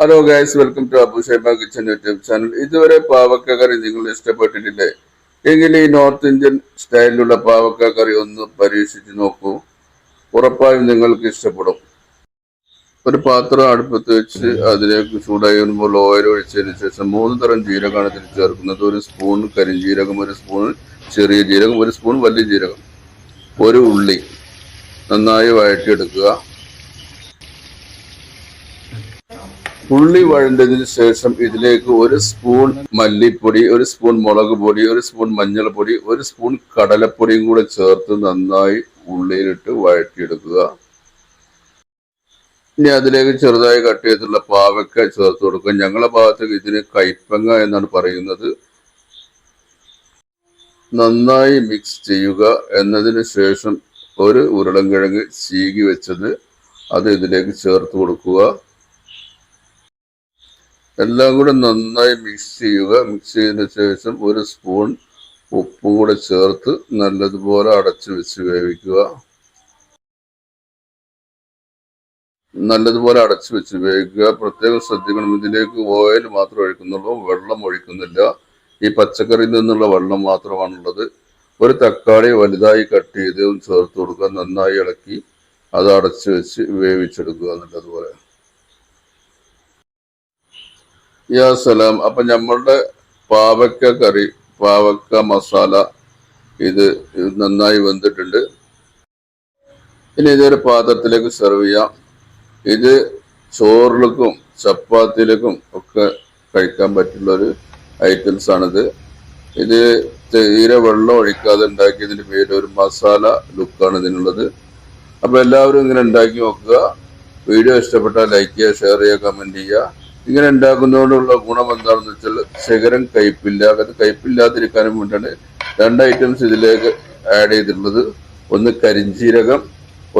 Hello guys welcome to Abu Shaiba kitchen YouTube channel ഇതുവരെ പാവക്ക കറി നിങ്ങൾ ഇഷ്ടപ്പെട്ടിട്ടില്ലേ? എങ്കിൽ ഈ നോർത്ത് ഇന്ത്യൻ സ്റ്റൈലിലുള്ള പാവക്ക കറി ഒന്ന് പരീക്ഷിച്ച് നോക്കൂ. ഉറപ്പായും നിങ്ങൾക്ക് ഇഷ്ടപ്പെടും. ഒരു പാത്രം അടുപ്പത്ത് വെച്ച് അതിലേക്ക് ചൂടായി വരുമ്പോൾ ഓയിൽ ഒഴിച്ചതിന് ശേഷം മൂന്ന് തരം ജീരകമാണ് ഇതിൽ ചേർക്കുന്നത്. ഒരു സ്പൂൺ കരിഞ്ജീരകം ഒരു സ്പൂൺ ചെറിയ ജീരകം ഒരു സ്പൂൺ വലിയ ജീരകം. ഒരു ഉള്ളി നന്നായി വഴറ്റിയെടുക്കുക. ഉള്ളി വഴണ്ടതിന് ശേഷം ഇതിലേക്ക് ഒരു സ്പൂൺ മല്ലിപ്പൊടി ഒരു സ്പൂൺ മുളക് പൊടി ഒരു സ്പൂൺ മഞ്ഞൾപ്പൊടി ഒരു സ്പൂൺ കടലപ്പൊടിയും കൂടെ ചേർത്ത് നന്നായി ഉള്ളിയിലിട്ട് വഴറ്റിയെടുക്കുക. ഇനി അതിലേക്ക് ചെറുതായി കട്ട് ചെയ്തിട്ടുള്ള പാവയ്ക്ക ചേർത്ത് കൊടുക്കുക. ഞങ്ങളുടെ ഭാഗത്ത് ഇതിന് കൈപ്പങ്ങ എന്നാണ് പറയുന്നത്. നന്നായി മിക്സ് ചെയ്യുക. എന്നതിന് ശേഷം ഒരു ഉരുളൻ കിഴങ്ങ് ചീകി വെച്ചത് അത് ഇതിലേക്ക് ചേർത്ത് കൊടുക്കുക. എല്ലാം കൂടെ നന്നായി മിക്സ് ചെയ്യുക. മിക്സ് ചെയ്തതിന് ശേഷം ഒരു സ്പൂൺ ഉപ്പും കൂടെ ചേർത്ത് നല്ലതുപോലെ അടച്ചു വെച്ച് വേവിക്കുക. നല്ലതുപോലെ അടച്ചു വെച്ച് വേവിക്കുക. പ്രത്യേകം ശ്രദ്ധിക്കണം. ഇതിലേക്ക് ഓയിൽ മാത്രം ഒഴിക്കുന്നുള്ളൂ. വെള്ളം ഒഴിക്കുന്നില്ല. ഈ പച്ചക്കറിയിൽ നിന്നുള്ള വെള്ളം മാത്രമാണുള്ളത്. ഒരു തക്കാളി വലുതായി കട്ട് ചെയ്ത് ചേർത്ത് കൊടുക്കുക. നന്നായി ഇളക്കി അത് അടച്ചു വെച്ച് വേവിച്ചെടുക്കുക നല്ലതുപോലെ. യാ സലാം. അപ്പൊ നമ്മളുടെ പാവക്ക കറി പാവക്ക മസാല ഇത് നന്നായി വെന്തിട്ടുണ്ട്. ഇനി ഇതൊരു പാത്രത്തിലേക്ക് സെർവ് ചെയ്യാം. ഇത് ചോറിലേക്കും ചപ്പാത്തിയിലേക്കും ഒക്കെ കഴിക്കാൻ പറ്റുന്ന ഒരു ഐറ്റംസ് ആണിത്. ഇത് തീരെ വെള്ളം ഒഴിക്കാതെ ഉണ്ടാക്കിയതിന് പേര് ഒരു മസാല ലുക്കാണ് ഇതിനുള്ളത്. അപ്പൊ എല്ലാവരും ഇങ്ങനെ ഉണ്ടാക്കി നോക്കുക. വീഡിയോ ഇഷ്ടപ്പെട്ടാൽ ലൈക്ക് ചെയ്യുക ഷെയർ ചെയ്യുക കമന്റ് ചെയ്യുക. ഇങ്ങനെ ഉണ്ടാക്കുന്നതുകൊണ്ടുള്ള ഗുണം എന്താണെന്ന് വെച്ചാൽ ശകരം കയ്പില്ല അത് കയ്പില്ലാതിരിക്കാനും വേണ്ടിയാണ് രണ്ട് ഐറ്റംസ് ഇതിലേക്ക് ആഡ് ചെയ്തിട്ടുള്ളത്. ഒന്ന് കരിഞ്ജീരകം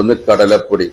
ഒന്ന് കടലപ്പൊടി.